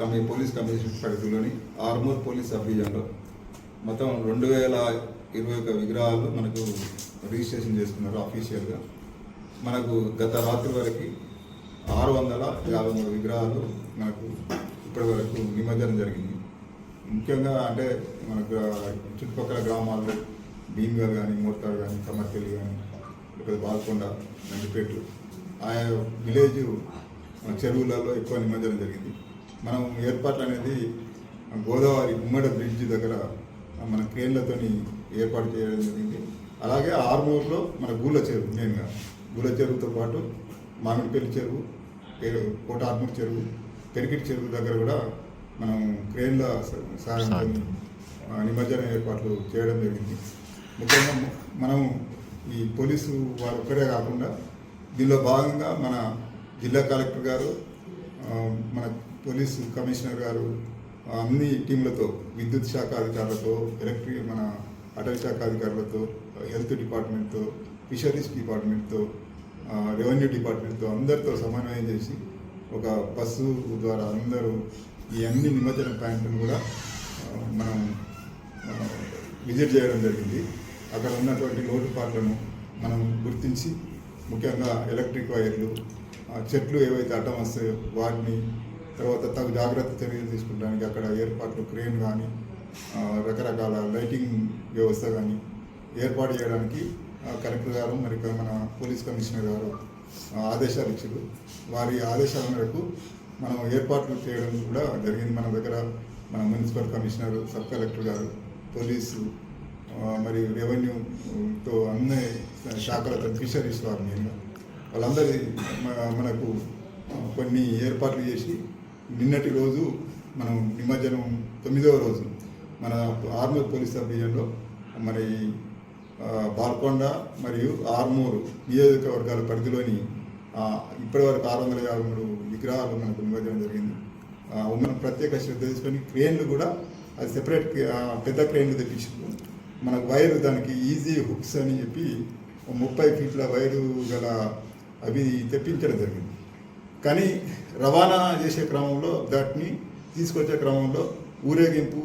కమి police commission పరిధిలోని Armoor police sub డివిజన్లో మొత్తం రెండు వేల ఇరవై ఒక విగ్రహాలు మనకు రిజిస్ట్రేషన్ చేసుకున్నారు అఫీషియల్గా. మనకు గత రాత్రి వరకు ఆరు వందల యాభై మూడు విగ్రహాలు మనకు ఇప్పటి వరకు నిమజ్జనం జరిగింది. ముఖ్యంగా అంటే మనకు చుట్టుపక్కల గ్రామాల్లో భీమ్గల్ కానీ మూర్తాడు కానీ కమర్కెల్లి కానీ లేకపోతే బాల్కొండ నందిపేటలు ఆయా విలేజ్ మన చెరువులలో ఎక్కువ నిమజ్జనం జరిగింది. మనం ఏర్పాట్లు అనేది గోదావరి ఉమ్మడ బ్రిడ్జ్ దగ్గర మన క్రేన్లతోని ఏర్పాటు చేయడం జరిగింది. అలాగే ఆర్మూర్లో మన గూల చెరువు మెయిన్గా. గూల చెరువుతో పాటు మామిడిపల్లి చెరువు ఏ- కోట ఆర్మూర్ చెరువు పెరికిటి చెరువు దగ్గర కూడా మనం క్రేన్ల స- సహాయంతో నిమజ్జన ఏర్పాట్లు చేయడం జరిగింది. ముఖ్యంగా మనం ఈ పోలీసు వారు ఒక్కరే కాకుండా దీనిలో భాగంగా మన జిల్లా కలెక్టర్ గారు మన పోలీసు కమిషనర్ గారు అన్ని టీంలతో విద్యుత్ శాఖ అధికారులతో ఎలక్ట్రిక్ మన అటవీ శాఖ అధికారులతో హెల్త్ డిపార్ట్మెంట్తో ఫిషరీస్ డిపార్ట్మెంట్తో రెవెన్యూ డిపార్ట్మెంట్తో అందరితో సమన్వయం చేసి ఒక బస్సు ద్వారా అందరూ ఈ అన్ని నిమజ్జన పాయింట్లను కూడా మనం విజిట్ చేయడం జరిగింది. అక్కడ ఉన్నటువంటి లోటుపాట్లను మనం గుర్తించి ముఖ్యంగా ఎలక్ట్రిక్ వైర్లు చెట్లు ఏవైతే అడ్డం వస్తాయో వాటిని తర్వాత తగు జాగ్రత్త చర్యలు తీసుకోవడానికి అక్కడ ఏర్పాట్లు క్రేన్ కానీ రకరకాల లైటింగ్ వ్యవస్థ కానీ ఏర్పాటు చేయడానికి కలెక్టర్ గారు మరి మన పోలీస్ కమిషనర్ గారు ఆదేశాలు ఇచ్చారు. వారి ఆదేశాల మేరకు మనం ఏర్పాట్లు చేయడం కూడా జరిగింది. మన దగ్గర మన మున్సిపల్ కమిషనర్ సబ్ కలెక్టర్ గారు పోలీసు మరియు మరి రెవెన్యూతో అన్ని శాఖలతో ఫిషరీస్ వారు మెయిన్గా వాళ్ళందరి మనకు కొన్ని ఏర్పాట్లు చేసి నిన్నటి రోజు మనం నిమజ్జనం తొమ్మిదవ రోజు మన ఆర్మూర్ పోలీస్ సబ్డివిజన్లో మరి బాల్కొండ మరియు ఆర్మూరు నియోజకవర్గాల పరిధిలోని ఇప్పటివరకు ఆరు వందల యాభై మూడు విగ్రహాలు మనకు నిమజ్జనం జరిగింది. మనం ప్రత్యేక శ్రద్ధ తీసుకొని క్రేన్లు కూడా అది సెపరేట్ పెద్ద క్రేన్లు తెప్పించారు మనకు వైర్ దానికి ఈజీ హుక్స్ అని చెప్పి ముప్పై ఫీట్ల వైరు గల అవి తెప్పించడం జరిగింది. కానీ రవాణా చేసే క్రమంలో వాటిని తీసుకొచ్చే క్రమంలో ఊరేగింపు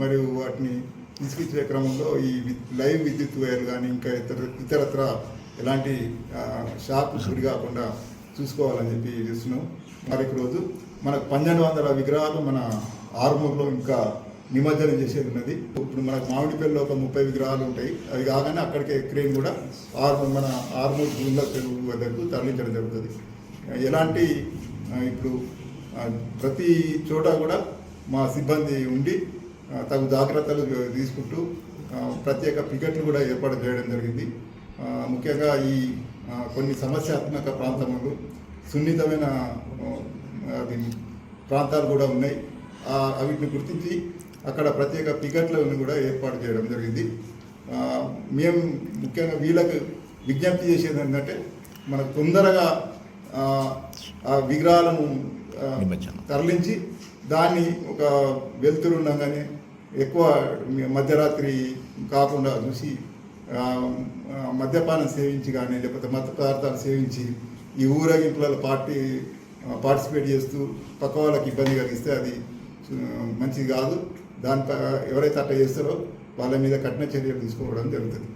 మరియు వాటిని తీసుకొచ్చే క్రమంలో ఈ లైవ్ విద్యుత్ వైర్లు కానీ ఇంకా ఇతర ఇతరత్ర ఎలాంటి షాప్ గురి కాకుండా చూసుకోవాలని చెప్పి చూస్తున్నాం. మరొక రోజు మనకు పన్నెండు వందల విగ్రహాలు మన ఆరుమూరులో ఇంకా నిమజ్జనం చేసేది ఉన్నది. ఇప్పుడు మనకు మామిడిపల్లిలో ఒక ముప్పై విగ్రహాలు ఉంటాయి. అవి కాగానే అక్కడికే క్రేన్ కూడా ఆరు మన ఆరుమూరు గుండ్ల తెలుగు వద్దకు తరలించడం జరుగుతుంది. ఎలాంటి ఇప్పుడు ప్రతి చోట కూడా మా సిబ్బంది ఉండి తగు జాగ్రత్తలు తీసుకుంటూ ప్రత్యేక పికెట్లు కూడా ఏర్పాటు చేయడం జరిగింది. ముఖ్యంగా ఈ కొన్ని సమస్యాత్మక ప్రాంతములు సున్నితమైన అది ప్రాంతాలు కూడా ఉన్నాయి. అవిటిని వీటిని గుర్తించి అక్కడ ప్రత్యేక పికెట్లను కూడా ఏర్పాటు చేయడం జరిగింది. మేము ముఖ్యంగా వీళ్ళకు విజ్ఞప్తి చేసేది ఏంటంటే మనకు తొందరగా విగ్రహాలను. తరలించి దాన్ని ఒక వెలుతురు ఉండగానే ఎక్కువ మధ్యరాత్రి కాకుండా చూసి మద్యపానం సేవించి కానీ లేకపోతే మత్తు పదార్థాలు సేవించి ఈ ఊరేగింపులలో పార్టీ పార్టిసిపేట్ చేస్తూ పక్క వాళ్ళకి ఇబ్బంది కలిగిస్తే అది మంచిది కాదు దాని ఎవరైతే అట్లా చేస్తారో వాళ్ళ మీద కఠిన చర్యలు తీసుకోవడం జరుగుతుంది